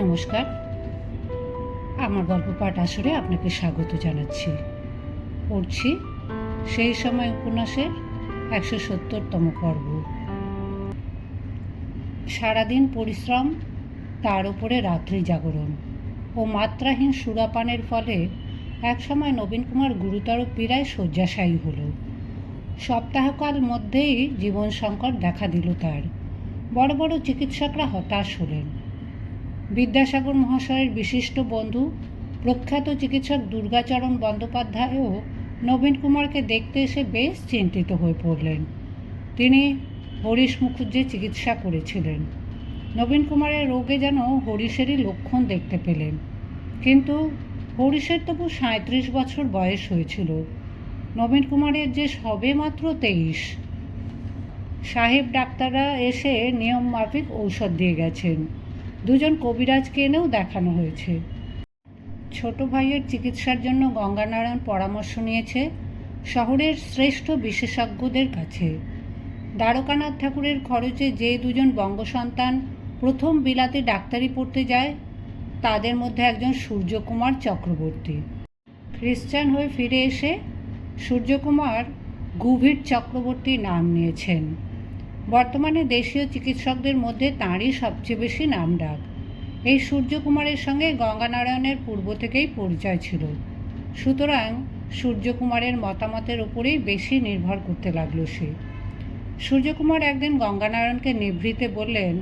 নমস্কার। আমার গল্প পাঠ আসরে আপনাকে স্বাগত জানাচ্ছি। পড়ছি সেই সময় উপন্যাসের একশো সত্তরতম পর্ব। সারাদিন পরিশ্রম, তার উপরে রাত্রি জাগরণ ও মাত্রাহীন সুরাপানের ফলে একসময় নবীন কুমার গুরুতর পীড়ায় শয্যাশায়ী হল। সপ্তাহকাল মধ্যেই জীবন সংকট দেখা দিল তার। বড় বড় চিকিৎসকরা হতাশ হলেন। বিদ্যাসাগর মহাশয়ের বিশিষ্ট বন্ধু, প্রখ্যাত চিকিৎসক দুর্গাচরণ বন্দ্যোপাধ্যায়ও নবীন কুমারকে দেখতে এসে বেশ চিন্তিত হয়ে পড়লেন। তিনি হরিশ মুখুজ্জে চিকিৎসা করেছিলেন। নবীন কুমারের রোগে যেন হরিশেরই লক্ষণ দেখতে পেলেন। কিন্তু হরিশের তবু সাঁত্রিশ বছর বয়স হয়েছিল। নবীন কুমারের যে সবে মাত্র তেইশ, সাহেব ডাক্তাররা এসে নিয়ম মাফিক ঔষধ দিয়ে গেছেন। দুজন কবিরাজকে এনেও দেখানো হয়েছে। ছোট ভাইয়ের চিকিৎসার জন্য গঙ্গানারায়ণ পরামর্শ নিয়েছে শহরের শ্রেষ্ঠ বিশেষজ্ঞদের কাছে। দ্বারকানাথ ঠাকুরের খরচে যে দুজন বঙ্গসন্তান প্রথম বিলাতে ডাক্তারি পড়তে যায়, তাদের মধ্যে একজন সূর্যকুমার চক্রবর্তী। খ্রিস্টান হয়ে ফিরে এসে সূর্যকুমার গুভির চক্রবর্তী নাম নিয়েছেন। বর্তমানে দেশীয় চিকিৎসকদের মধ্যে তাঁরই সবচেয়ে বেশি নাম ডাক এই সূর্যকুমারের সঙ্গে গঙ্গানারায়ণের পূর্ব থেকেই পরিচয় ছিল। সুতরাং সূর্যকুমারের মতামতের উপরেই বেশি নির্ভর করতে লাগল সে। সূর্যকুমার একদিন গঙ্গানারায়ণকে নিভৃতে বললেন,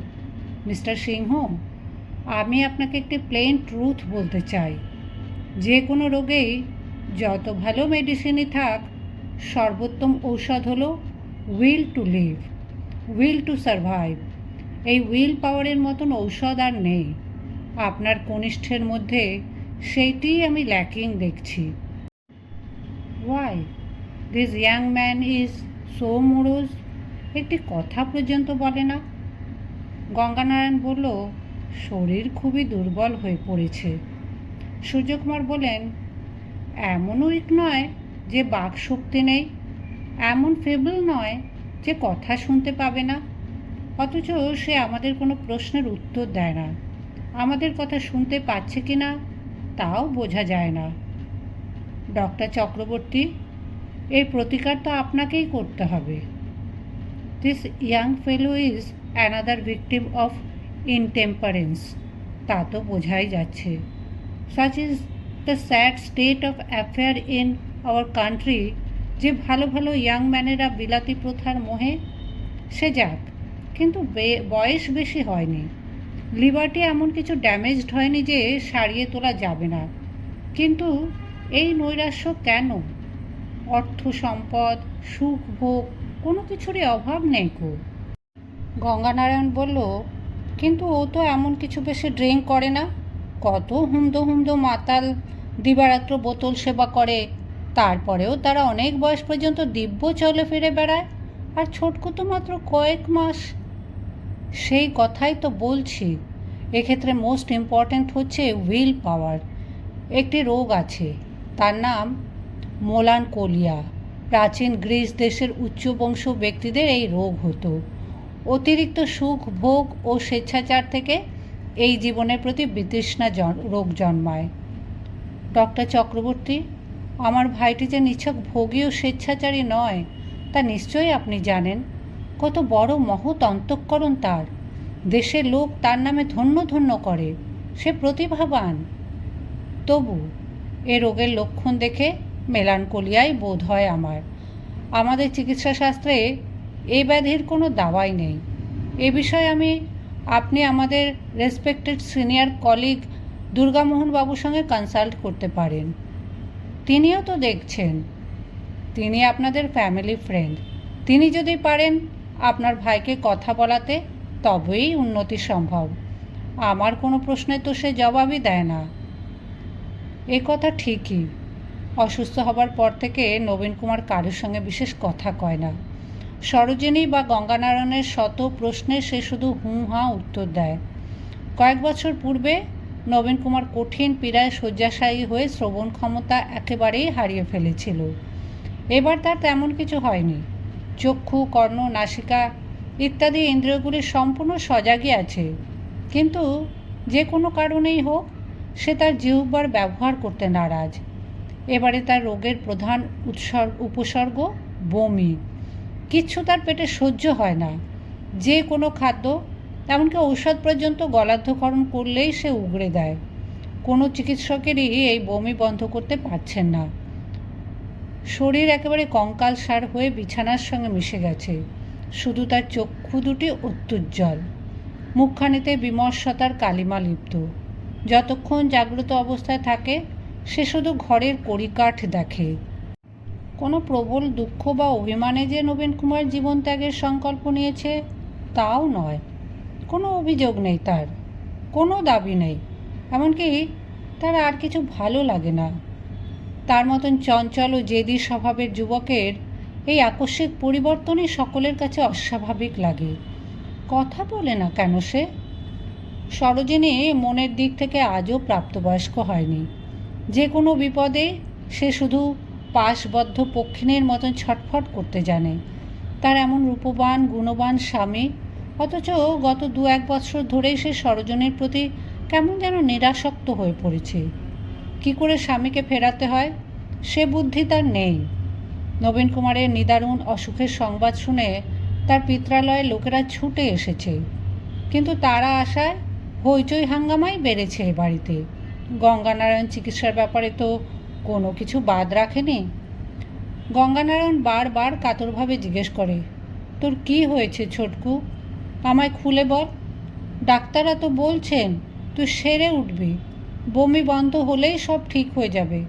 মিস্টার সিংহ, আমি আপনাকে একটি প্লেন ট্রুথ বলতে চাই। যে কোনো রোগেই যত ভালো মেডিসিনই থাক, সর্বোত্তম ঔষধ হলো will to live. Will to survive এই উইল পাওয়ারের মতন ঔষধ আর নেই। আপনার কনিষ্ঠের মধ্যে সেইটিই আমি ল্যাকিং দেখছি। Why this young man is so morose একটি কথা পর্যন্ত বলে না। গঙ্গানারায়ণ বলল, শরীর খুবই দুর্বল হয়ে পড়েছে। সূর্যকুমার বলেন এমন উইক নয় যে বাক শক্তি নেই, এমন ফেবল নয় যে কথা শুনতে পাবে না, অথচ সে আমাদের কোনো প্রশ্নের উত্তর দেয় না। আমাদের কথা শুনতে পাচ্ছে কি না, তাও বোঝা যায় না। ডক্টর চক্রবর্তী, এর প্রতিকার তো আপনাকেই করতে হবে। This young fellow is another victim of intemperance তা তো বোঝাই যাচ্ছে। Such is the sad state of affair in our country যে ভালো ভালো ইয়াং ম্যানেরা বিলাতি প্রথার মোহে সে যাক, কিন্তু বয়স বেশি হয়নি। লিভারটি এমন কিছু ড্যামেজড হয়নি যে সারিয়ে তোলা যাবে না। কিন্তু এই নৈরাশ্য কেন? অর্থ সম্পদ, সুখ ভোগ, কোনো কিছুরই অভাব নেই কো। গঙ্গানারায়ণ বলল, কিন্তু ও তো এমন কিছু বেশি ড্রিঙ্ক করে না। কত হুমদো হুমদো মাতাল দিবারাত্র বোতল সেবা করে তারপরেও তারা অনেক বয়স পর্যন্ত দিব্য চলে ফিরে বেড়ায়, আর ছোটকু তো মাত্র কয়েক মাস। সেই কথাই তো বলছি। এক্ষেত্রে মোস্ট ইম্পর্ট্যান্ট হচ্ছে উইল পাওয়ার একটি রোগ আছে, তার নাম মোলান কোলিয়া প্রাচীন গ্রিস দেশের উচ্চবংশ ব্যক্তিদের এই রোগ হতো। অতিরিক্ত সুখ, ভোগ ও স্বেচ্ছাচার থেকে এই জীবনের প্রতি বিতৃষ্ণা রোগ জন্মায়। ডক্টর চক্রবর্তী আমার ভাইটি যে নিছক ভোগী ও স্বেচ্ছাচারী নয়, তা নিশ্চয়ই আপনি জানেন। কত বড় মহৎ অন্তঃকরণ তার। দেশের লোক তার নামে ধন্য ধন্য করে, সে প্রতিভাবান। তবু এ রোগের লক্ষণ দেখে মেলানকোলিয়াই বোধ হয় আমার। আমাদের চিকিৎসাশাস্ত্রে এ ব্যাধির কোনো দাওয়াই নেই। এ বিষয়ে আমি, আপনি আমাদের রেসপেক্টেড সিনিয়র কলিগ দুর্গামোহনবাবুর সঙ্গে কনসাল্ট করতে পারেন। তিনিও তো দেখছেন। তিনি আপনাদের ফ্যামিলি ফ্রেন্ড তিনি যদি পারেন আপনার ভাইকে কথা বলাতে, তবেই উন্নতি সম্ভব। আমার কোনো প্রশ্নে তো সে জবাবই দেয় না। এ কথা ঠিকই। অসুস্থ হবার পর থেকে নবীন কুমার কারোর সঙ্গে বিশেষ কথা কয় না। সরোজিনী বা গঙ্গানারায়ণের শত প্রশ্নে সে শুধু হুঁ হাঁ উত্তর দেয়। কয়েক বছর পূর্বে নবীন কুমার কঠিন পীড়ায় শয্যাশায়ী হয়ে শ্রবণ ক্ষমতা একেবারেই হারিয়ে ফেলেছিল। এবার তার তেমন কিছু হয়নি। চক্ষু, কর্ণ, নাসিকা ইত্যাদি ইন্দ্রিয়গুলি সম্পূর্ণ সজাগই আছে। কিন্তু যে কোনো কারণেই হোক, সে তার জিহ্বার ব্যবহার করতে নারাজ। এবারে তার রোগের প্রধান উৎসর্গ, উপসর্গ বমি। কিচ্ছু তার পেটে সহ্য হয় না। যে কোনো খাদ্য এমনকি ঔষধ পর্যন্ত গলাধ্যকরণ করলেই সে উগড়ে দেয়। কোনো চিকিৎসকেরই এই বমি বন্ধ করতে পারছেন না। শরীর একেবারে কঙ্কাল সার হয়ে বিছানার সঙ্গে মিশে গেছে। শুধু তার চক্ষু দুটি অত্যুজ্জ্বল। মুখখানিতে বিমর্ষতার কালিমা লিপ্ত। যতক্ষণ জাগ্রত অবস্থায় থাকে, সে শুধু ঘরের কড়িকাঠ দেখে। কোনো প্রবল দুঃখ বা অভিমানে যে নবীন কুমার জীবন ত্যাগের সংকল্প নিয়েছে, তাও নয়। কোনো অভিযোগ নেই তার, কোনো দাবি নেই। এমনকি তার আর কিছু ভালো লাগে না। তার মতন চঞ্চল ও জেদি স্বভাবের যুবকের এই আকস্মিক পরিবর্তনই সকলের কাছে অস্বাভাবিক লাগে। কথা বলে না কেন সে? সরোজিনী মনের দিক থেকে আজও প্রাপ্তবয়স্ক হয়নি। যে কোনো বিপদে সে শুধু পাশবদ্ধ পক্ষিণের মতন ছটফট করতে জানে। তার এমন রূপবান, গুণবান স্বামী অথচ গত দু এক বছর ধরেই সে সরোজনের প্রতি কেমন যেন নিরাসক্ত হয়ে পড়েছে। কি করে স্বামীকে ফেরাতে হয়? সে বুদ্ধি তার নেই। নবীন কুমারের নিদারুণ অসুখের সংবাদ শুনে তার পিত্রালয়ে লোকেরা ছুটে এসেছে। কিন্তু তারা আসায় হইচই হাঙ্গামাই বেড়েছে এ বাড়িতে। গঙ্গানারায়ণ চিকিৎসার ব্যাপারে তো কোনো কিছু বাদ রাখেনি। গঙ্গানারায়ণ বারবার কাতরভাবে জিজ্ঞেস করে, তোর কি হয়েছে ছোটকু? আমায় খুলে বল। ডাক্তাররা তো বলছেন, তুই সেরে উঠবি। বমি বন্ধ হলেই সব ঠিক হয়ে যাবে।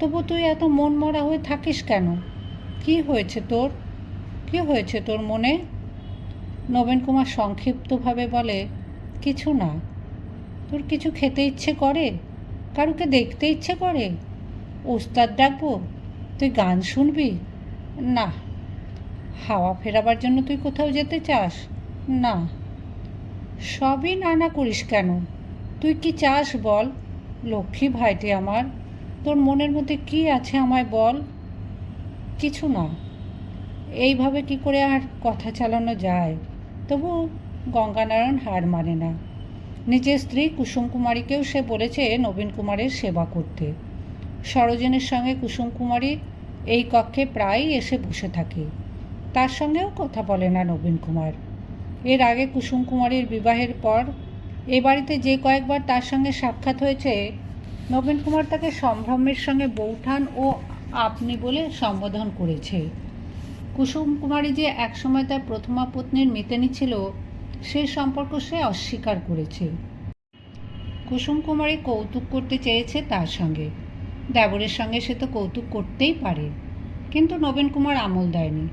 তবু তুই এত মন মরা হয়ে থাকিস কেন? কি হয়েছে তোর? কি হয়েছে তোর মনে? নবীন কুমার সংক্ষিপ্তভাবে বলে, কিছু না। তোর কিছু খেতে ইচ্ছে করে? কারুকে দেখতে ইচ্ছে করে? ওস্তাদ ডাকবো? তুই গান শুনবি? না। হাওয়া ফেরাবার জন্য তুই কোথাও যেতে চাস? না, সবই নানা করিস কেন? তুই কি চাস বল? লক্ষ্মী ভাইটি আমার, তোর মনের মধ্যে কি আছে আমায় বল? কিছু না, এইভাবে কি করে আর কথা চালানো যায়? তবু গঙ্গানারায়ণ হার মানে না। নিজের স্ত্রী কুসুম কুমারীকেও সে বলেছে নবীন কুমারের সেবা করতে। সরোজিনীর সঙ্গে কুসুম কুমারী এই কক্ষে প্রায়ই এসে বসে থাকে। তার সঙ্গেও কথা বলে না নবীন কুমার। এর আগে কুসুম কুমারীর বিবাহের পর এ বাড়িতে যে কয়েকবার তার সঙ্গে সাক্ষাৎ হয়েছে, নবীন কুমার তাকে সম্ভ্রমের সঙ্গে বৌঠান ও আপনি বলে সম্বোধন করেছে। কুসুম কুমারী যে একসময় তার প্রথমা পত্নীর মিতেনি ছিল, সে সম্পর্ক সে অস্বীকার করেছে। কুসুম কুমারী কৌতুক করতে চেয়েছে তার সঙ্গে। দেবরের সঙ্গে সে তো কৌতুক করতেই পারে, কিন্তু নবীন কুমার আমল দেয়নি।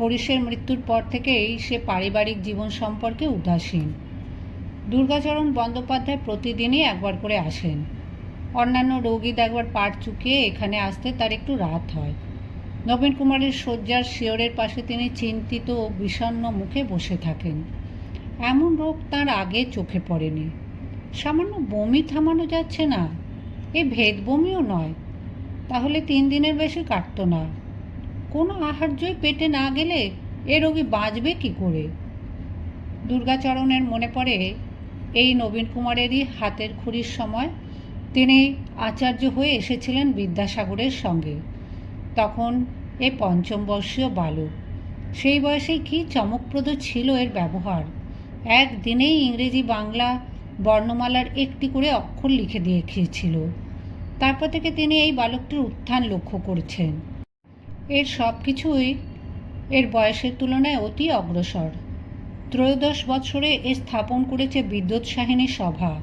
হরিশের মৃত্যুর পর থেকেই সে পারিবারিক জীবন সম্পর্কে উদাসীন। দুর্গাচরণ বন্দ্যোপাধ্যায় প্রতিদিনই একবার করে আসেন। অন্যান্য রোগী একবার পাট চুকিয়ে এখানে আসতে তার একটু রাত হয়। নবীন কুমারের শয্যার শিয়রের পাশে তিনি চিন্তিত ও বিষণ্ণ মুখে বসে থাকেন। এমন রোগ তার আগে চোখে পড়েনি। সামান্য বমি থামানো যাচ্ছে না। এ ভেদ বমিও নয়। তাহলে তিন দিনের বেশি কাটত না। কোনো আহার্যই পেটে না গেলে এ রোগী বাঁচবে কি করে? দুর্গাচরণের মনে পড়ে, এই নবীন কুমারেরই হাতের খুঁড়ির সময় তিনি আচার্য হয়ে এসেছিলেন বিদ্যাসাগরের সঙ্গে। তখন এ পঞ্চম বর্ষীয় বালক। সেই বয়সে কি চমকপ্রদ ছিল এর ব্যবহার। একদিনেই ইংরেজি বাংলা বর্ণমালার একটি করে অক্ষর লিখে দিয়ে খেয়েছিল তারপর থেকে তিনি এই বালকটির উত্থান লক্ষ্য করছেন। এর সব কিছুই এর বয়সের তুলনায় অতি অগ্রসর। ত্রয়োদশ বৎসরে এ স্থাপন করেছে বিদ্যুৎ সাহিনী সভা।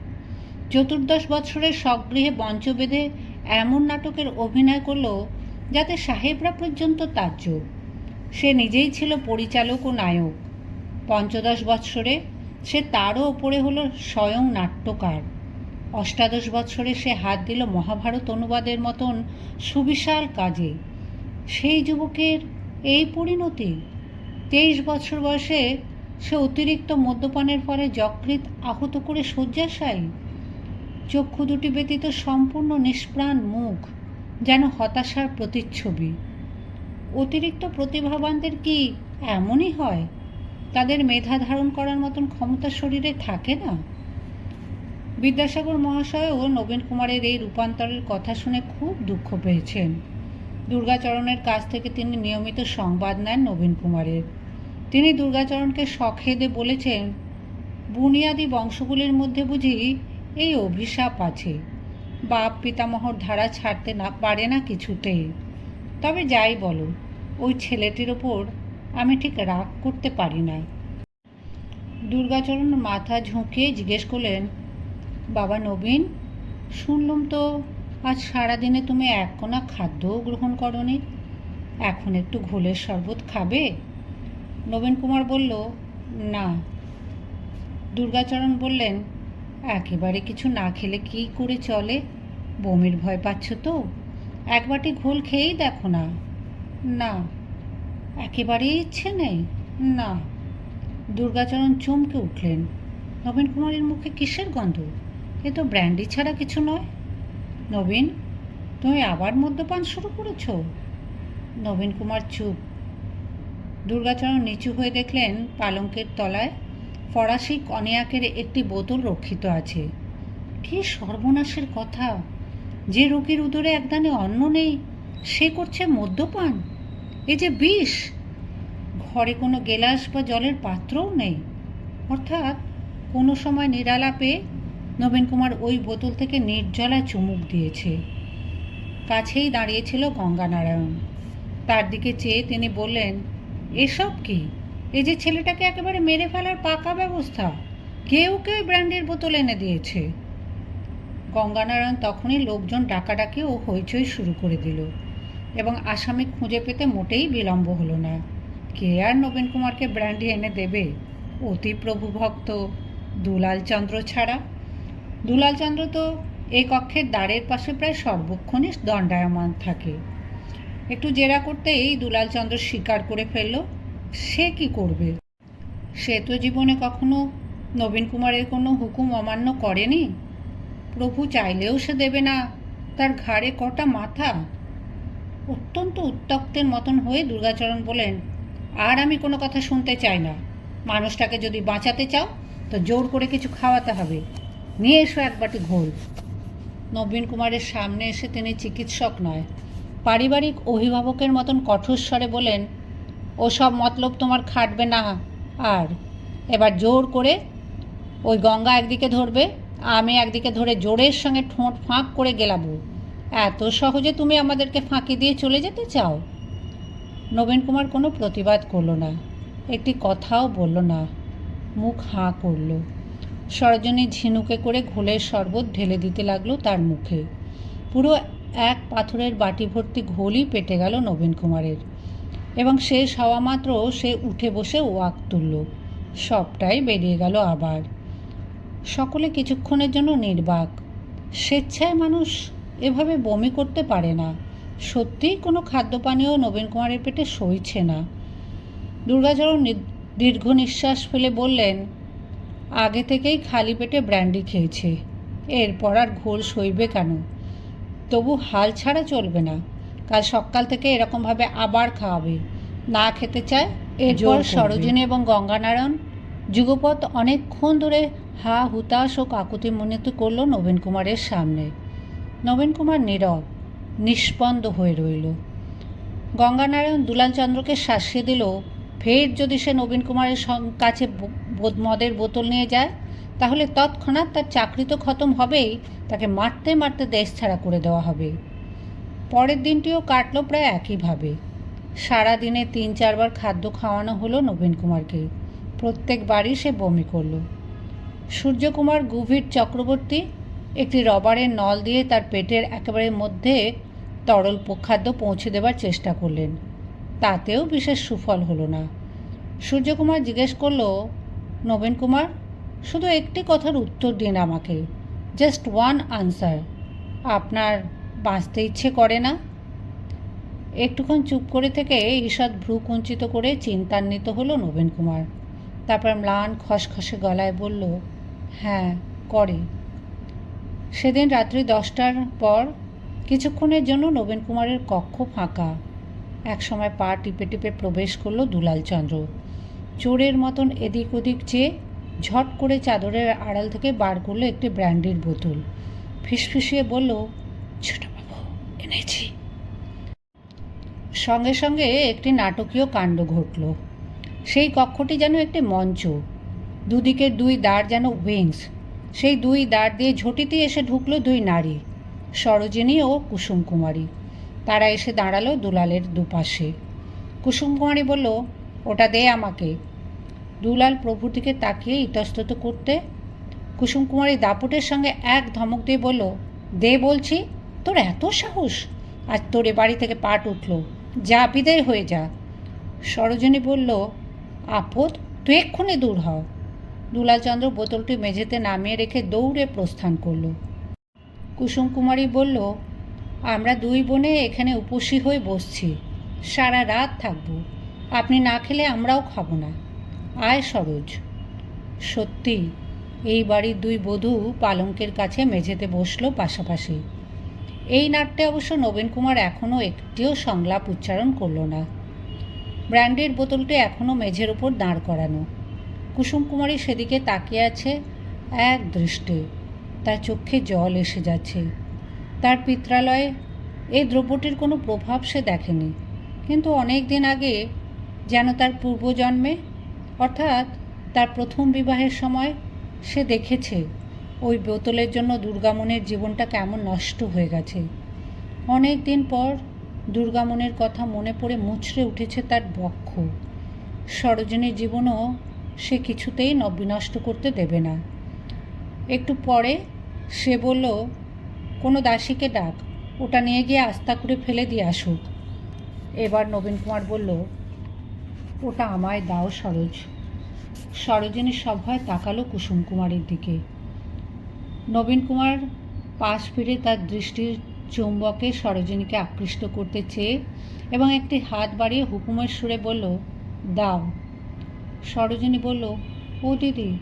চতুর্দশ বৎসরের স্বগৃহে মঞ্চ বেঁধে এমন নাটকের অভিনয় করল যাতে সাহেবরা পর্যন্ত তাজ্জব সে নিজেই ছিল পরিচালক ও নায়ক। পঞ্চদশ বৎসরে সে তারও ওপরে হলো স্বয়ং নাট্যকার। অষ্টাদশ বৎসরে সে হাত দিল মহাভারত অনুবাদের মতন সুবিশাল কাজে। সেই যুবকের এই পরিণতি। তেইশ বছর বয়সে সে অতিরিক্ত মদ্যপানের ফলে যকৃত আহত করে শয্যাশায়ী। চক্ষু দুটি ব্যতীত সম্পূর্ণ নিষ্প্রাণ মুখ যেন হতাশার প্রতিচ্ছবি। অতিরিক্ত প্রতিভাবানদের কি এমনই হয়? তাদের মেধা ধারণ করার মতন ক্ষমতা শরীরে থাকে না? বিদ্যাসাগর মহাশয়ও নবীন কুমারের এই রূপান্তরের কথা শুনে খুব দুঃখ পেয়েছেন। দুর্গাচরণের কাছ থেকে তিনি নিয়মিত সংবাদ নেন নবীন কুমারের। তিনি দুর্গাচরণকে শখেদে বলেছেন, বুনিয়াদি বংশগুলির মধ্যে বুঝি এই অভিশাপ আছে। বাপ পিতামহর ধারা ছাড়তে না পারে না কিছুতেই তবে যাই বলো, ওই ছেলেটির ওপর আমি ঠিক রাগ করতে পারি না দুর্গাচরণ মাথা ঝুঁকিয়ে জিজ্ঞেস করলেন, বাবা নবীন, শুনলাম তো আজ সারাদিনে তুমি এক কোনা খাদ্যও গ্রহণ করনি। এখন একটু ঘোলের শরবত খাবে? নবীন কুমার বলল, না। দুর্গাচরণ বললেন, একেবারে কিছু না খেলে কি করে চলে? বমির ভয় পাচ্ছ তো? এক বাটি ঘোল খেয়েই দেখো না। না। একেবারেই ইচ্ছে নেই? না। দুর্গাচরণ চমকে উঠলেন। নবীন কুমারের মুখে কিসের গন্ধ? এ তো ব্র্যান্ডি ছাড়া কিছু নয়। নবীন, তুমি আবার মদ্যপান শুরু করেছ? নবীন কুমার চুপ। দুর্গাচরণ নিচু হয়ে দেখলেন পালঙ্কের তলায় ফরাসি কনিয়াকের একটি বোতল রক্ষিত আছে। কি সর্বনাশের কথা! যে রোগীর উদরে একদানে অন্ন নেই, সে করছে মদ্যপান। এ যে বিষ! ঘরে কোনো গেলাস বা জলের পাত্রও নেই। অর্থাৎ কোনো সময় নিরালাপে নবীন কুমার ওই বোতল থেকে নির্জলা চুমুক দিয়েছে। কাছেই দাঁড়িয়েছিল গঙ্গানারায়ণ। তার দিকে চেয়ে তিনি বললেন, এসব কি? এই যে ছেলেটাকে একেবারে মেরে ফেলার পাকা ব্যবস্থা। কেউ কেউ ব্র্যান্ডের বোতল এনে দিয়েছে। গঙ্গানারায়ণ তখনই লোকজন ডাকাডাকি ও হইচই শুরু করে দিল এবং আসামি খুঁজে পেতে মোটেই বিলম্ব হলো না। কে আর নবীন কুমারকে ব্র্যান্ডি এনে দেবে? অতি প্রভু ভক্ত দুলাল চন্দ্র ছাড়া দুলাল চন্দ্র তো এই কক্ষের দ্বারের পাশে প্রায় সর্বক্ষণই দণ্ডায়মান থাকে। একটু জেরা করতে এই দুলালচন্দ্র স্বীকার করে ফেলল, সে কি করবে? সে তো জীবনে কখনো নবীন কুমারের কোনো হুকুম অমান্য করেনি। প্রভু চাইলেও সে দেবে না, তার ঘাড়ে কটা মাথা। অত্যন্ত উত্তক্তের মতন হয়ে দুর্গাচরণ বলেন আর আমি কোনো কথা শুনতে চাই না। মানুষটাকে যদি বাঁচাতে চাও, তো জোর করে কিছু খাওয়াতে হবে। নিয়ে এসো এক বাটি ঘোল। নবীন কুমারের সামনে এসে তিনি চিকিৎসক নয়, পারিবারিক অভিভাবকের মতন কঠোর স্বরে বলেন ওসব মতলব তোমার খাটবে না, আর এবার জোর করে ওই গঙ্গা একদিকে ধরবে, আমি একদিকে ধরে জোরের সঙ্গে ঠোঁট ফাঁক করে গেলাবো। এত সহজে তুমি আমাদেরকে ফাঁকি দিয়ে চলে যেতে চাও? নবীন কুমার কোনো প্রতিবাদ করল না, একটি কথাও বলল না, মুখ হাঁ করল। সরজনী ঝিনুকে করে ঘোলের শরবত ঢেলে দিতে লাগল তার মুখে। পুরো এক পাথরের বাটি ভর্তি ঘোলই পেটে গেল নবীন কুমারের। এবং শেষ হওয়া মাত্র সে উঠে বসে ওয়াক তুলল। সবটাই বেরিয়ে গেল আবার। সকলে কিছুক্ষণের জন্য নির্বাক। স্বেচ্ছায় মানুষ এভাবে বমি করতে পারে না। সত্যিই কোনো খাদ্যপানীয় নবীন কুমারের পেটে সইছে না। দুর্গাচরণ দীর্ঘ নিঃশ্বাস ফেলে বললেন আগে থেকেই খালি পেটে ব্র্যান্ডি খেয়েছে। এরপর আর ঘোল সইবে কেন? তবু হাল ছাড়া চলবে না। কাল সকাল থেকে এরকমভাবে আবার খাওয়াবে। না খেতে চায় এরপর সরোজিনী এবং গঙ্গানারায়ণ যুগপথ অনেকক্ষণ ধরে হা হুতাশ ও কাকুতি মনিত করল নবীন কুমারের সামনে। নবীন কুমার নীরব নিষ্পন্দ হয়ে রইল। গঙ্গানারায়ণ দুলালচন্দ্রকে শাসিয়ে দিল ফের যদি সে নবীন কুমারের কাছে মদের বোতল নিয়ে যায়, তাহলে তৎক্ষণাৎ তার চাকরি তো খতম হবেই, তাকে মারতে মারতে দেশ ছাড়া করে দেওয়া হবে। পরের দিনটিও কাটলো প্রায় একইভাবে। সারা দিনে তিন চারবার খাদ্য খাওয়ানো হলো নবীন কুমারকে। প্রত্যেকবারই সে বমি করল। সূর্যকুমার গভীর চক্রবর্তী একটি রবারের নল দিয়ে তার পেটের একেবারে মধ্যে তরল খাদ্য পৌঁছে দেবার চেষ্টা করলেন। তাতেও বিশেষ সুফল হলো না। সূর্যকুমার জিজ্ঞেস করল, নবীন কুমার, শুধু একটি কথার উত্তর দিন আমাকে। জাস্ট ওয়ান আনসার আপনার বাঁচতে ইচ্ছে করে না? একটুক্ষণ চুপ করে থেকে ঈষৎ ভ্রু কুঞ্চিত করে চিন্তান্বিত হলো নবীন কুমার। তারপর ম্লান খসখসে গলায় বলল হ্যাঁ করে। সেদিন রাত্রি দশটার পর কিছুক্ষণের জন্য নবীন কুমারের কক্ষ ফাঁকা। একসময় পা টিপে টিপে প্রবেশ করল দুলালচন্দ্র চোরের মতন এদিক ওদিক চেয়ে ঝট করে চাদরের আড়াল থেকে বার করল একটি ব্র্যান্ডির বোতল। ফিসফিসিয়ে বলল ছোটবাবু এনেছি। সঙ্গে সঙ্গে একটি নাটকীয় কাণ্ড ঘটল। সেই কক্ষটি যেন একটি মঞ্চ। দুদিকের দুই দ্বার যেন উইংস। সেই দুই দ্বার দিয়ে ঝটিতে এসে ঢুকলো দুই নারী, সরোজিনী ও কুসুম কুমারী তারা এসে দাঁড়াল দুলালের দুপাশে। কুসুম কুমারী বলল, ওটা দে আমাকে। দুলাল প্রভুর দিকে তাকিয়ে ইতস্তত করতে কুসুম কুমারী দাপুটের সঙ্গে এক ধমক দিয়ে বলল, দে বলছি, তোর এত সাহস? আজ তোর এ বাড়ি থেকে পাট উঠল। যা বিদায় হয়ে যা। সরোজিনী বলল, আপদ, তুই এক্ষুনি দূর হও দুলালচন্দ্র বোতলটি মেঝেতে নামিয়ে রেখে দৌড়ে প্রস্থান করল। কুসুম কুমারী বলল আমরা দুই বোনে এখানে উপসী হয়ে বসছি। সারা রাত থাকব। আপনি না খেলে আমরাও খাব না। আয় সরোজ। সত্যি, এই বাড়ির দুই বধূ পালঙ্কের কাছে মেঝেতে বসল পাশাপাশি। এই নাট্যে অবশ্য নবীন কুমার এখনও একটিও সংলাপ উচ্চারণ করল না। ব্র্যান্ডের বোতলটি এখনও মেঝের ওপর দাঁড় করানো। কুসুম কুমারী সেদিকে তাকিয়ে আছে এক দৃষ্টে। তার চোখে জল এসে যাচ্ছে। তার পিত্রালয়ে এই দ্রব্যটির কোনো প্রভাব সে দেখেনি। কিন্তু অনেক দিন আগে যেন তার পূর্বজন্মে, অর্থাৎ তার প্রথম বিবাহের সময়, সে দেখেছে ওই বোতলের জন্য দুর্গামনের জীবনটা কেমন নষ্ট হয়ে গেছে। অনেক দিন পর দুর্গামনের কথা মনে পড়ে মুচড়ে উঠেছে তার বক্ষ। সরোজিনীর জীবনও সে কিছুতেই ন- বিনষ্ট করতে দেবে না। একটু পরে সে বলল কোনো দাসীকে ডাক, ওটা নিয়ে গিয়ে আস্তা করে ফেলে দিয়ে আসুক। এবার নবীন কুমার বলল, ওটা আমায় দাও সরোজ। সরোজিনী সভায় তাকালো কুসুম কুমারের দিকে। নবীন কুমার পাশ ফিরে তার দৃষ্টির চুম্বকে সরোজিনীকে আকৃষ্ট করতে চেয়ে এবং একটি হাত বাড়িয়ে হুকুমের সুরে বলল, দাও। সরোজিনী বলল, ও দিদি।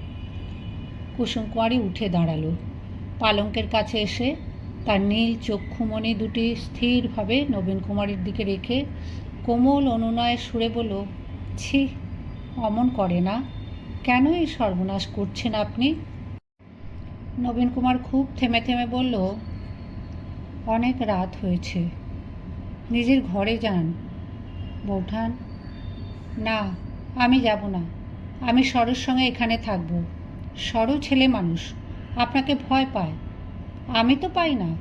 কুসুম কুমারী উঠে দাঁড়াল। পালঙ্কের কাছে এসে তার নীল চক্ষুমণি দুটি স্থিরভাবে নবীন কুমারের দিকে রেখে কোমল অনুনয়ের সুরে বলল, ছি, অমন করে না। কেন এই সর্বনাশ করছেন আপনি? নবীন কুমার খুব থেমে থেমে বলল, অনেক রাত হয়েছে। নিজের ঘরে যান। বৌঠান, না, আমি যাব না। আমি সরোর সঙ্গে এখানে থাকব। সরও ছেলে মানুষ। আপনাকে ভয় পায়। আমি তো পাই না।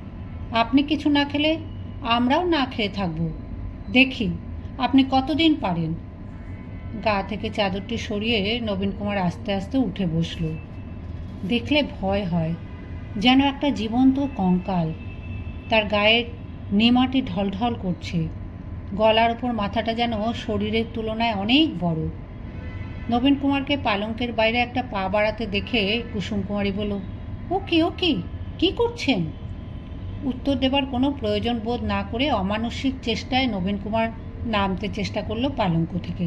আপনি কিছু না খেলে আমরাও না খেয়ে থাকব। দেখি, আপনি কতদিন পারেন? গা থেকে চাদরটি সরিয়ে নবীন কুমার আস্তে আস্তে উঠে বসল। দেখলে ভয় হয়, যেন একটা জীবন্ত কঙ্কাল। তার গায়ের নেমাটি ঢলঢল করছে। গলার ওপর মাথাটা যেন শরীরের তুলনায় অনেক বড়। নবীন কুমারকে পালঙ্কের বাইরে একটা পা বাড়াতে দেখে কুসুম কুমারী বলল, ও কি ও কি? কী করছেন? উত্তর দেবার কোনো প্রয়োজন বোধ না করে অমানসিক চেষ্টায় নবীন কুমার নামতে চেষ্টা করল পালঙ্ক থেকে।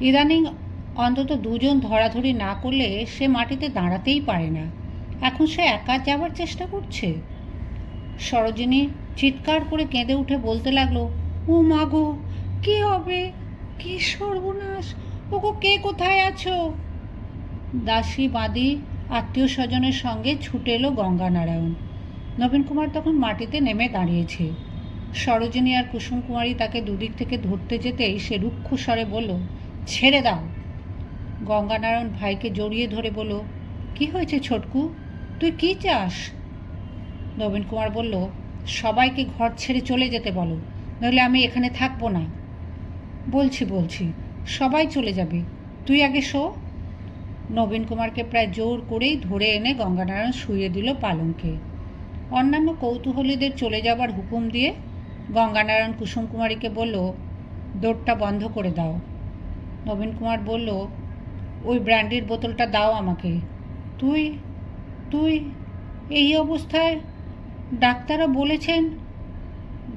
ইদানিং অন্তত দুজন ধরাধরি না করলে সে মাটিতে দাঁড়াতেই পারে না। এখন সে একা যাওয়ার চেষ্টা করছে? সরোজিনী চিৎকার করে কেঁদে উঠে বলতে লাগল, ও মা গো, কী হবে? কি সর্বনাশ? ওগো কে কোথায় আছো? দাসী বাঁধি আত্মীয় স্বজনের সঙ্গে ছুটে এলো গঙ্গানারায়ণ। নবীন কুমার তখন মাটিতে নেমে দাঁড়িয়েছে। সরোজিনী আর কুসুম কুমারী তাকে দুদিক থেকে ধরতে যেতেই সে রুক্ষ স্বরে বলল, ছেড়ে দাও। গঙ্গানারায়ণ ভাইকে জড়িয়ে ধরে বলল, কি হয়েছে ছোটকু? তুই কি চাস? নবীন কুমার বলল, সবাইকে ঘর ছেড়ে চলে যেতে বলো, নইলে আমি এখানে থাকব না। বলছি বলছি, সবাই চলে যাবে। তুই আগে শো। নবীন কুমারকে প্রায় জোর করেই ধরে এনে গঙ্গানারায়ণ শুয়ে দিল পালঙ্কে। অন্যান্য কৌতূহলীদের চলে যাবার হুকুম দিয়ে গঙ্গানারায়ণ কুসুম কুমারীকে বলল দৌড়টা বন্ধ করে দাও। নবীন কুমার বলল, ওই ব্র্যান্ডির বোতলটা দাও আমাকে। তুই তুই, এই অবস্থায় ডাক্তাররা বলেছেন?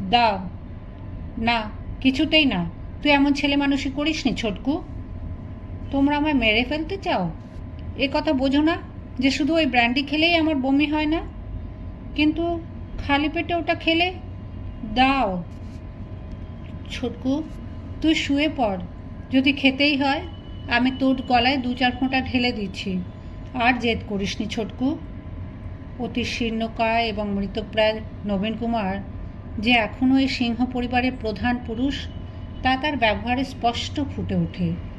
দাও। না, কিছুতেই না। তুই এমন ছেলে মানুষই করিস নি ছোটকু। তোমরা আমায় মেরে ফেলতে চাও? এ কথা বোঝো না যে শুধু ওই ব্র্যান্ডি খেলেই আমার বমি হয় না। কিন্তু খালি পেটে ওটা খেলে? দাও। ছোটকু, তুই শুয়ে পড়। যদি খেতেই হয়, আমি তোর গলায় দু চার ফোঁটা ঢেলে দিচ্ছি। আর জেদ করিসনি ছোটকু। অতি শীর্ণকায় এবং মৃতপ্রায় নবীন কুমার যে এখনও এই সিংহ পরিবারের প্রধান পুরুষ, তা তার ব্যবহারে স্পষ্ট ফুটে ওঠে।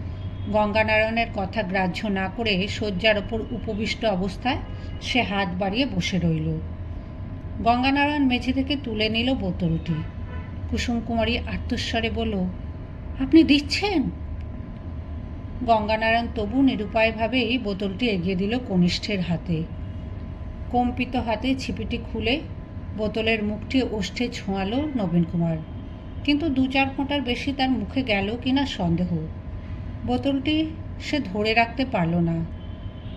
গঙ্গানারায়ণের কথা গ্রাহ্য না করে শয্যার ওপর উপবিষ্ট অবস্থায় সে হাত বাড়িয়ে বসে রইল। গঙ্গানারায়ণ মেঝে থেকে তুলে নিল বোতলটি। কুসুম কুমারী আত্মস্বরে বলল, আপনি দিচ্ছেন? গঙ্গানারায়ণ তবু নিরুপায়ভাবেই বোতলটি এগিয়ে দিল কনিষ্ঠের হাতে। কম্পিত হাতে ছিপিটি খুলে বোতলের মুখটি ওষ্ঠে ছোঁয়ালো নবীন কুমার কিন্তু দু চার ফোঁটার বেশি তার মুখে গেল কিনা সন্দেহ। বোতলটি সে ধরে রাখতে পারল না।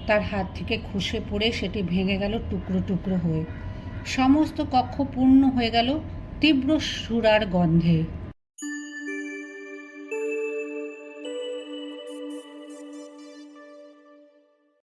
তার হাত থেকে খসে পড়ে সেটি ভেঙে গেল টুকরো টুকরো হয়ে। সমস্ত কক্ষ পূর্ণ হয়ে গেল তীব্র সুরার গন্ধে।